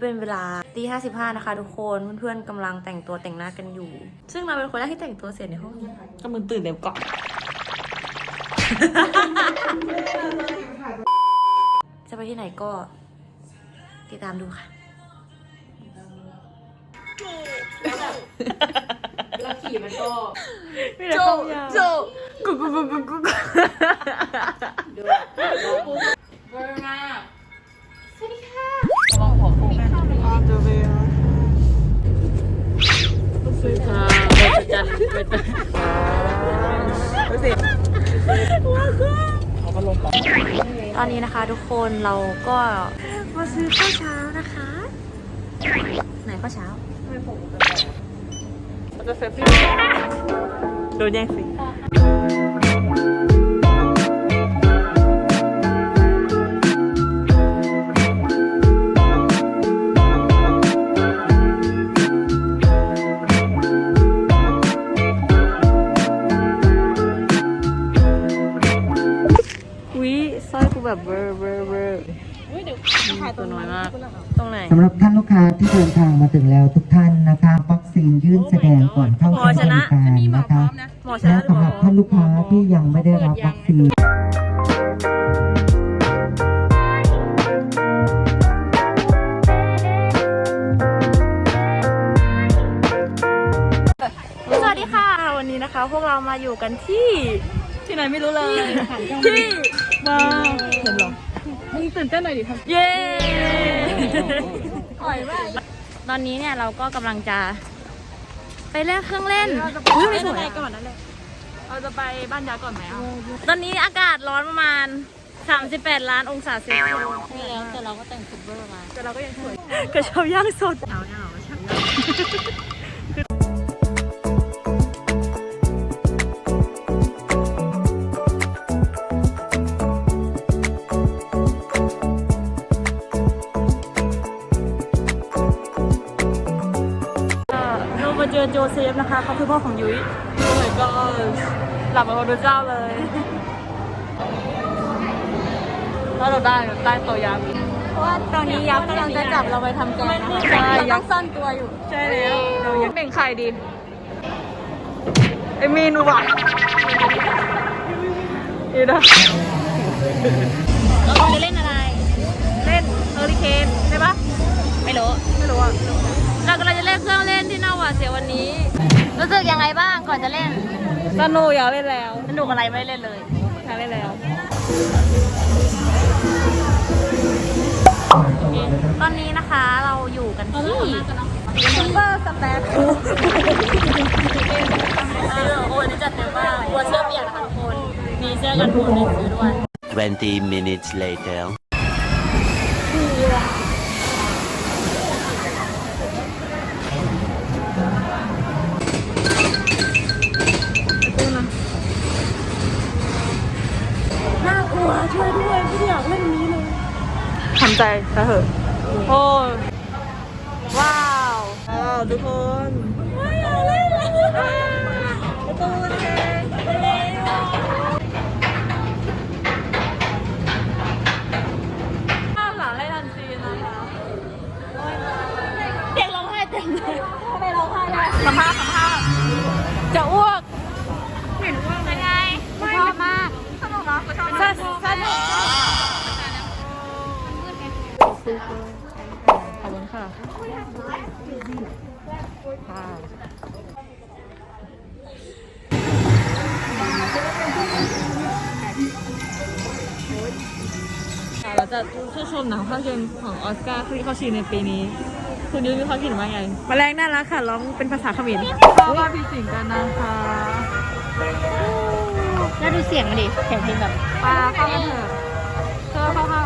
เป็นเวลาตีห้าสิบห้านะคะทุกคนเพื่อนๆกำลังแต่งตัวแต่งหน้ากันอยู่ ซึ่งเราเป็นคนแรกที่แต่งตัวเสร็จในห้องนี้ก็มึงตื่นเร็วก่อน จะไปที่ไหนก็ ติดตามดูค่ะแล้วขี่มันก็โจโจกุกกุกกุ เป็นรู้สึกเขาก็ลงต่อตอนนี้นะคะทุกคนเราก็มาซื้อข้าวเช้านะคะ ไหนข้าวเช้ามันจะเซฟฟี่โดนแย่งสิ แบบเบอร์เบอร์เบอร์ตัวน้อยมาก ตรงไหนสำหรับท่านลูกค้าที่เดินทางมาถึงแล้วทุกท่านนะคะวัคซีนยื่นแสดงก่อนเข้าหมอใช้ชบนะริการนะคะหมอชและนะหรือสำหมอหรับท่านลูกค้าที่ยังไม่ได้รับวัคซีนสวัสดีค่ะ วันนี้นะคะ พวกเรามาอยู่กันที่ที่ไหนไม่รู้เลยที่ มาเห็นหรอมึงตื่นเต้นหน่อยดิครับ เย้ตอนนี้เนี่ยเราก็กำลังจะ ไปเล่นเครื่องเล่นอุ๊ยไม่สวยอะก่อนนั่นแหละเราจะไปบ้านยาก่อนไหมอะตอนนี้อากาศร้อนประมาณ 38 ล้านองศาเซลเซียสนี่แล้วแต่เราก็แต่งชุดเบอร์มา แต่เราก็ยังสวยกระเช้าย่างสดเอาเนี่ยเหรอใช่เรามาเเซฟนะคะเขาคือพ่อของยุ้ยโอ้ my god หลับมาพอดูเจ้าเลยถ้าเราได้ได้ตัวยามีเพราะว่าตอนนี้ยักษ์กำลังจะจับเราไปทำแกงนะคะใช่เรายัต้อกงษ์ซ่อนตัวอยู่ ใช่แล้วเราอยากเป็นใครดีไอมีนูว่ะอีนะเราจะเล่นอะไร เล่นเฮอริเคนใช่ปะไม่รู้ ไม่รู้อะเรากำลังจะเล่นเครื่องเล่นที่น่า สึกยังไงบ้างก่อนจะเล่น สนุกอยากเล่นแล้วสนุกอะไรไม่เล่นเลย อยากเล่นแล้ว ตอนนี้นะคะเราอยู่กันที่ซุปเปอร์สแต็กโอ้ยนี่จัดเต็มมากหัวเสื้อเปียกนะคะทุกคน มีเสื้อกันฝนให้ซื้อด้วย 20 minutes later. น่ำใจซะเถอะโอ้ยว้าวว้าวทุกคนประตูเอ จะชื่นชมหนังภาพยนตร์ของออสการ์ที่เข้าชิงในปีนี้ คุณยุ้ยมีความคิดเห็นว่าไงมาแรงน่ารักค่ะร้องเป็นภาษาเขมรชอบว่าพี่สิงกันนะคะแล้วดูเสียงมาดิเสียงเพลงแบบปลาเข้ามาเถอะเธอเข้าเข้า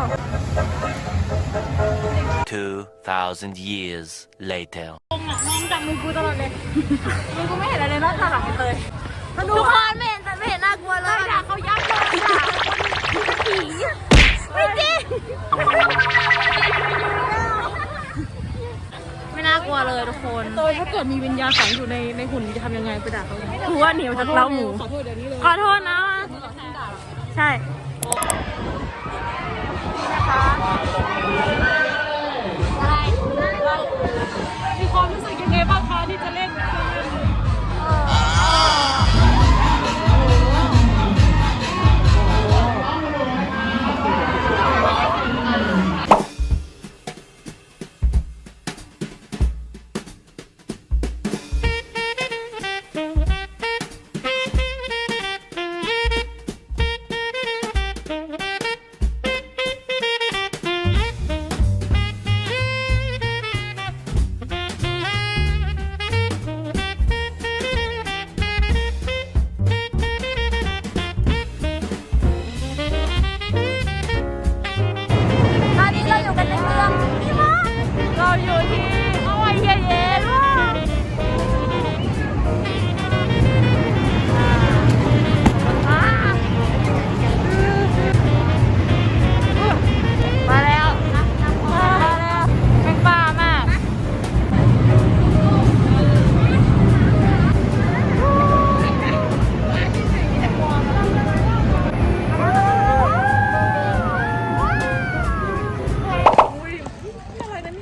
2,000 years later. มันก็ไม่เห็นอะไรเลยนอกจากหลังเตยทุกคนไม่เห็นไม่เห็นน่ากลัวเลยด่าเขายับเลยด่าผี ไม่จริงไม่น่ากลัวเลยทุกคนเตยถ้าเกิดมีวิญญาณฝังอยู่ในในหุ่นจะทำยังไงไปด่าเขาคือว่าเหนียวจากเล้าหมู ขอโทษเดี๋ยวนี้เลยขอโทษนะ ใช่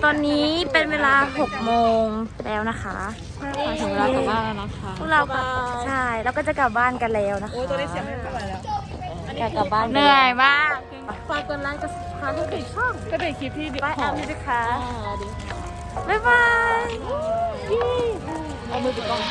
ตอนนี้เป็นเวลา 6 โมงแล้วนะคะถึงเวลากลับบ้านแล้วนะคะพวกเราก็ใช่เราก็จะกลับบ้านกันแล้วนะคะโอ้ยตัวนี้เสียงไม่ไหวแล้วอยากกลับบ้านเหนื่อยมากฝากกดไลค์กดซับสไครต์ให้เพจช่องก็เป็นคลิปที่ดีบายขแอองมมิวสิค่ะอ่าดีบ๊ายบายเอามือปิดกล้อง